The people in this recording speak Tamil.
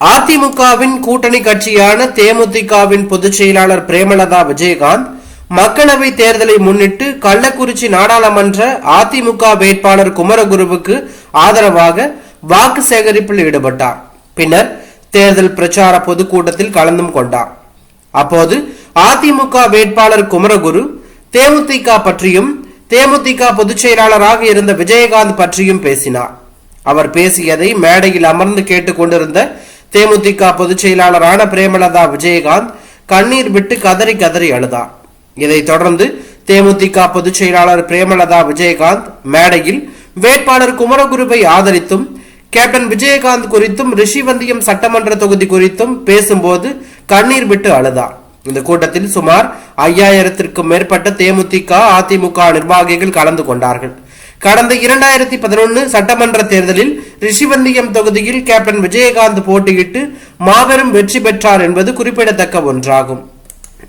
அதிமுகவின் கூட்டணி கட்சியான தேமுதிகவின் பொதுச் செயலாளர் பிரேமலதா விஜயகாந்த் மக்களவை தேர்தலை முன்னிட்டு கள்ளக்குறிச்சி நாடாளுமன்ற அதிமுக வேட்பாளர் குமரகுருவுக்கு ஆதரவாக வாக்கு சேகரிப்பில் ஈடுபட்டார். பின்னர் தேர்தல் பிரச்சார பொதுக்கூட்டத்தில் கலந்தும் கொண்டார். அப்போது அதிமுக வேட்பாளர் குமரகுரு தேமுதிக பற்றியும் தேமுதிக பொதுச் செயலாளராக இருந்த விஜயகாந்த் பற்றியும் பேசினார். அவர் பேசியதை மேடையில் அமர்ந்து கேட்டுக்கொண்டிருந்த தேமுதிக பொதுச் செயலாளரான பிரேமலதா விஜயகாந்த் கண்ணீர் விட்டு கதறி கதறி அழுதார். இதைத் தொடர்ந்து தேமுதிக பொதுச் செயலாளர் பிரேமலதா விஜயகாந்த் மேடையில் வேட்பாளர் குமரகுருவை ஆதரித்தும் கேப்டன் விஜயகாந்த் குறித்தும் ரிஷிவந்தியம் சட்டமன்ற தொகுதி குறித்தும் பேசும்போது கண்ணீர் விட்டு அழுதார். இந்த கூட்டத்தில் சுமார் ஐயாயிரத்திற்கும் மேற்பட்ட தேமுதிக அதிமுக நிர்வாகிகள் கலந்து கொண்டார்கள். கடந்த இரண்டாயிரத்தி பதினொன்று சட்டமன்ற தேர்தலில் ரிஷிவந்தியம் தொகுதியில் கேப்டன் விஜயகாந்த் போட்டியிட்டு மாபெரும் வெற்றி பெற்றார் என்பது குறிப்பிடத்தக்க ஒன்றாகும்.